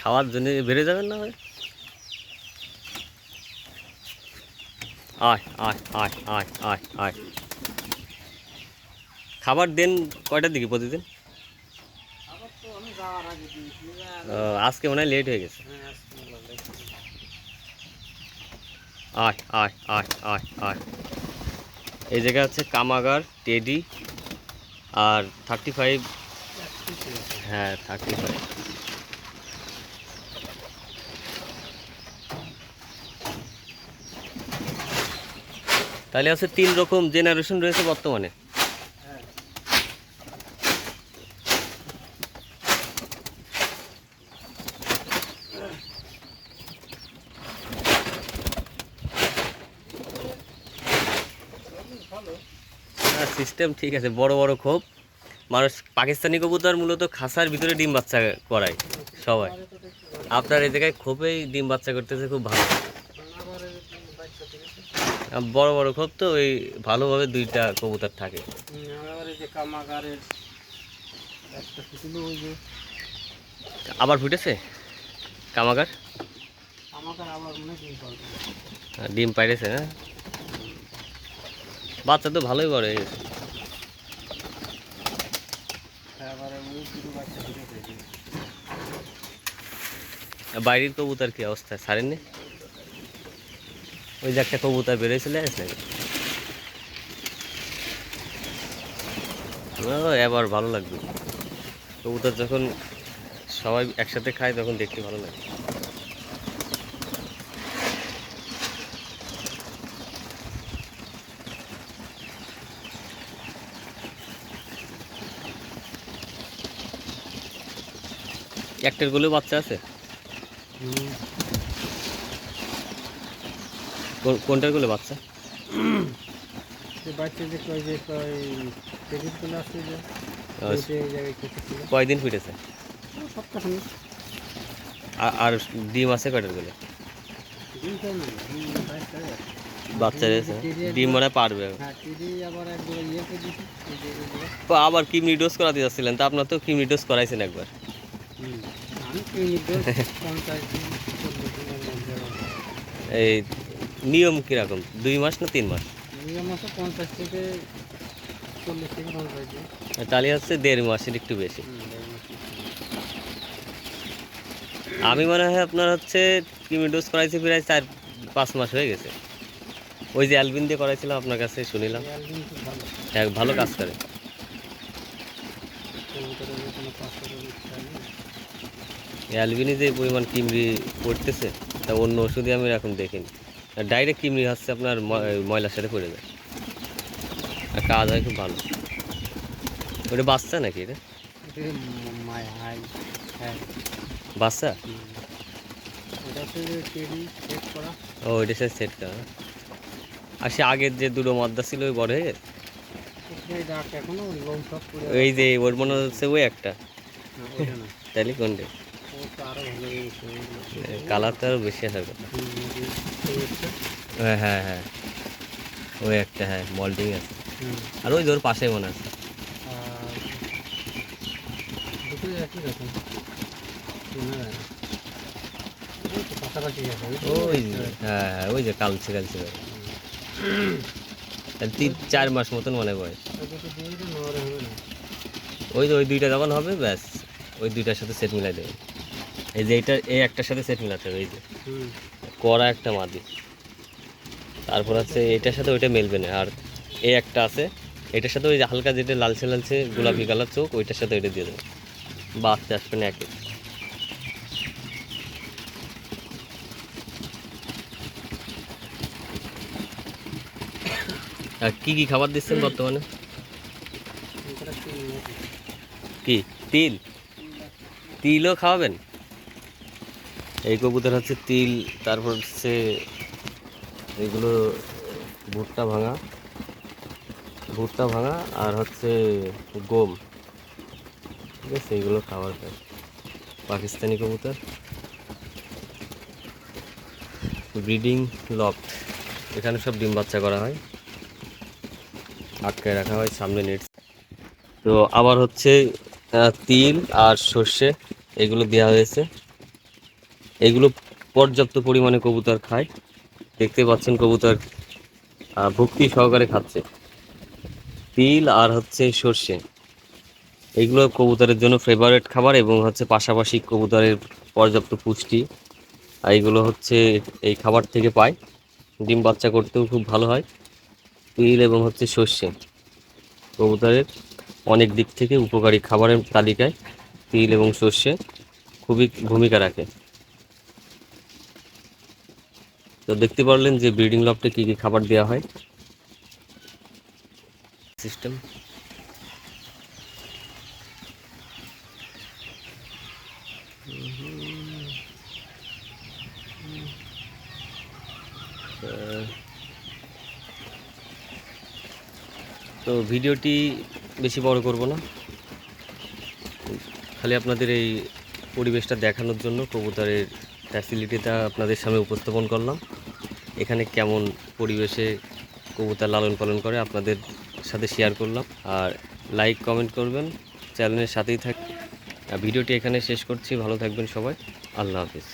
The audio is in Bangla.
খাওয়ার জন্য বেড়ে যাবেন না ভাই? আয় আয় আয় আয় আয় আয়। খাবার দেন কয়টার দিকে প্রতিদিন? আজকে মনে হয় লেট হয়ে গেছে। আয় আয় আয় আয় আয়। এই জায়গা হচ্ছে কামাগার, টেডি আর থার্টি ফাইভ হ্যাঁ থার্টি ফাইভ তাহলে হচ্ছে তিন রকম জেনারেশন রয়েছে বর্তমানে। হ্যাঁ সিস্টেম ঠিক আছে, বড় বড় খোপ। মানুষ পাকিস্তানি কবুতর মূলত খাসার ভিতরে ডিম বাচ্চা করায় সবাই। আপনার এই জায়গায় খোপেই ডিম বাচ্চা করতেছে, খুব ভালো। বড় বড় খোপ তো, ওই ভালোভাবে দুইটা কবুতর থাকে। আবার ফুটেছে? কামাগার? হয় ডিম পাইরেছে না? বাচ্চা তো ভালোই বড় হয়ে গেছে আবার ওই দুটো বাচ্চা ঠিক আছে আর বাইরের কবুতার কি অবস্থা? ছাড়েননি? ওই যে একটা কবুতার বেরোয় চলে আসে এবার ভালো লাগবে। কবুতর যখন সবাই একসাথে খায়, তখন দেখতে ভালো লাগে একটারগুলো বাচ্চা আছে হুম কোন- কোনটারগুলো বাচ্চা যে বাচ্চা যে কয় যে কয় পেটিসগুলো আসছে যে আহ, ওইটা এই জায়গায় খেতে ছিল কয়দিন ফুটেছে? আর আর ডিম আছে কয়টারগুলো? বাচ্চা ডিম মনে পারবে। হ্যাঁ আবার ইয়ে আবার কিমনি ডোজ করাতে যাচ্ছিলেন তা আপনার তো কিমনি ডোজ করাইছেন একবার। এই নিয়ম কীরকম? দুই মাস না তিন মাস? থেকে তাহলে হচ্ছে দেড় মাসের একটু বেশি। আমি মনে হয় আপনার হচ্ছে কিমনি ডোজ করাইছি প্রায় চার, পাঁচ মাস হয়ে গেছে। ওই যে অ্যালবিন দিয়ে করাইছিলাম, আপনার কাছে শুনিলাম। হ্যাঁ ভালো কাজ করে কবুতরের যে কোনো পাঁচশো টাকা খাই না। অ্যালবিনে যে পরিমাণ কিমড়ি পড়তেছে তা অন্য ওষুধে আমি এখন দেখিনি। ডাইরেক্ট কিমড়ি হচ্ছে আপনার ময়লার সাথে পড়ে যায়। আর কাজ হয় খুব ভালো। ওটা বাচ্চা নাকি এটা? এটা হ্যাঁ। বাচ্চা। এটা ও ওইটা সে সেট করা। আর সে আগের যে দুটো মদ্দা ছিল ওই বড় হয়ে গেছে? এই যে ওর মনে হচ্ছে ওই একটা। তাইলে কোনটা? আরও। কালার তো আরও বেশি আসার কথা। হ্যাঁ হ্যাঁ হ্যাঁ ওই একটা হ্যাঁ মল্টিং আছে আর ওই ওর পাশে মনে আছে আর। ওই। হ্যাঁ হ্যাঁ ওই যে কালচে তাহলে তিন, চার মাস মতন মনে বয়স ওই যে ওই দুইটা যখন হবে, ব্যাস, ওই দুইটার সাথে সেট মিলাই দেবে এই যে এইটা এই একটার সাথে সেট মিলাতে হবে এই যে। কড়া একটা মাদি তারপর হচ্ছে এটার সাথে ওইটা মেলবে না। আর এই একটা আছে এটার সাথে ওই যে হালকা যেটা লালচে লালচে গোলাপি কালার চোখ ওইটার সাথে ওইটা দিয়ে দেবে। বাচ্চা আসবে না একে। আর কি কি খাবার দিচ্ছেন বর্তমানে? এটা? কি? তিল? তিলও খাওয়াবেন? এই কবুতর হচ্ছে তিল, তারপর হচ্ছে এগুলো ভুট্টা ভাঙা ভুট্টা ভাঙা আর হচ্ছে গম। ঠিক আছে, এগুলো খাবার খায় পাকিস্তানি কবুতর। Breeding loft. এখানে সব ডিম বাচ্চা করা হয়। আটকায় রাখা হয়, সামনে নেট। তো আবার হচ্ছে তিল আর সর্ষে, এগুলো দেওয়া হয়েছে। এগুলো পর্যাপ্ত পরিমাণে কবুতর খায়। দেখতে পাচ্ছেন কবুতর ভক্তি সহকারে খাচ্ছে। তিল আর হচ্ছে সর্ষে। এগুলো কবুতরের জন্য ফেভারেট খাবার এবং হচ্ছে পাশাপাশি কবুতরের পর্যাপ্ত পুষ্টি। আর এগুলো হচ্ছে এই খাবার থেকে পায়। ডিম বাচ্চা করতেও খুব ভালো হয়। তিল এবং হচ্ছে সর্ষে কবুতরের অনেক দিক থেকে উপকারী খাবারের তালিকায় তিল এবং সর্ষে খুবই ভূমিকা রাখে। তো দেখতে পারলেন যে ব্রিডিং লফটে কী কী খাবার দেওয়া হয়। সিস্টেম। তো ভিডিওটি বেশি বড় করব না। খালি আপনাদের এই পরিবেশটা দেখানোর জন্য কবুতরের ফ্যাসিলিটিটা আপনাদের সামনে উপস্থাপন করলাম। এখানে কেমন পরিবেশে কবুতর লালন পালন করে আপনাদের সাথে শেয়ার করলাম। আর লাইক কমেন্ট করবেন চ্যানেলের সাথেই থাক ভিডিওটি এখানে শেষ করছি। ভালো থাকবেন সবাই। আল্লাহ হাফিজ।